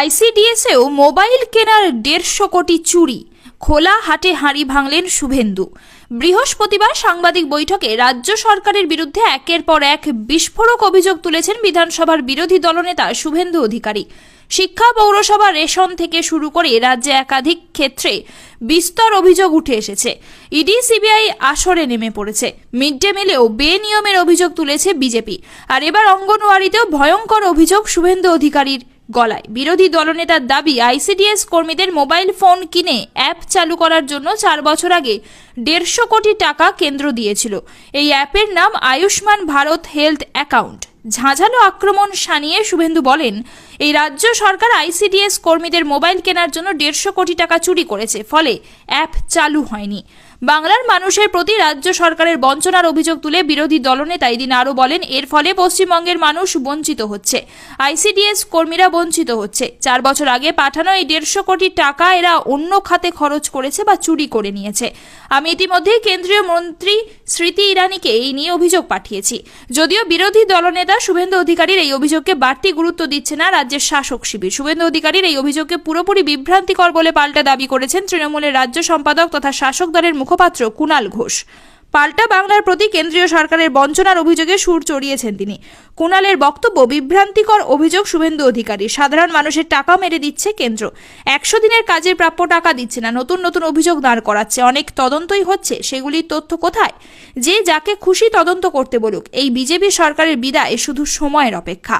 আইসিডিএসেও mobile কেনার দেড়শো কোটি চুরি। খোলা হাটে হাঁড়ি ভাঙলেন শুভেন্দু। বৃহস্পতিবার সাংবাদিক বৈঠকে রাজ্য সরকারের বিরুদ্ধে একের পর এক বিস্ফোরক অভিযোগ তুলেছেন বিধানসভার বিরোধী দলনেতা শুভেন্দু অধিকারী। শিক্ষা, পৌরসভা রেশন থেকে শুরু করে রাজ্যে একাধিক ক্ষেত্রে বিস্তর অভিযোগ উঠে এসেছে। ইডি, সিবিআই আসরে নেমে পড়েছে। মিড ডে মিলেও বেনিয়মের অভিযোগ তুলেছে বিজেপি। আর এবার অঙ্গনওয়াড়িতেও ভয়ঙ্কর অভিযোগ শুভেন্দু অধিকারীর। গলায়। বিরোধী দলনেতার দাবি, আইসিডিএস কর্মীদের মোবাইল ফোন কিনে অ্যাপ চালু করার জন্য চার বছর আগে দেড়শো কোটি টাকা কেন্দ্র দিয়েছিল। এই অ্যাপের নাম আয়ুষ্মান ভারত হেলথ অ্যাকাউন্ট। ঝাঁঝালো আক্রমণ সানিয়ে শুভেন্দু বলেন, এই রাজ্য সরকার আইসিডিএস কর্মীদের মোবাইল কেনার জন্য দেড়শো কোটি টাকা চুরি করেছে, ফলে অ্যাপ চালু হয়নি। বাংলার মানুষের প্রতি রাজ্য সরকারের বঞ্চনার অভিযোগ তুলে বিরোধী দলনেতা এদিন আরও বলেন, এর ফলে পশ্চিমবঙ্গের মানুষ বঞ্চিত হচ্ছে। আইসিডিএস কর্মীরা বঞ্চিত হচ্ছে। চার বছর আগে পাঠানো এই দেড়শো কোটি টাকা এরা অন্য খাতে খরচ করেছে বা চুরি করে নিয়েছে। আমি ইতিমধ্যেই কেন্দ্রীয় মন্ত্রী স্মৃতি ইরানিকে এই নিয়ে অভিযোগ পাঠিয়েছি। যদিও বিরোধী দলনেতা শুভেন্দু অধিকারীর এই অভিযোগকে বাড়তি গুরুত্ব দিচ্ছে না রাজ্যের শাসক শিবির। শুভেন্দু অধিকারীর এই অভিযোগকে পুরোপুরি বিভ্রান্তিকর বলে পাল্টা দাবি করেছেন তৃণমূলের রাজ্য সম্পাদক তথা শাসক দলের মুখপাত্র কুণাল ঘোষ। পাল্টা বাংলার প্রতি কেন্দ্রীয় সরকারের বঞ্চনার অভিযোগে সুর চড়িয়েছেন তিনি। কুণালের বক্তব্য, বিভ্রান্তিকর অভিযোগ শুভেন্দু অধিকারী। সাধারণ মানুষের টাকা মেরে দিচ্ছে কেন্দ্র। একশো দিনের কাজের প্রাপ্য টাকা দিচ্ছে না, নতুন নতুন অভিযোগ দাঁড় করাচ্ছে। অনেক তদন্তই হচ্ছে, সেগুলির তথ্য কোথায়? যে যাকে খুশি তদন্ত করতে বলুক, এই বিজেপি সরকারের বিদায় শুধু সময়ের অপেক্ষা।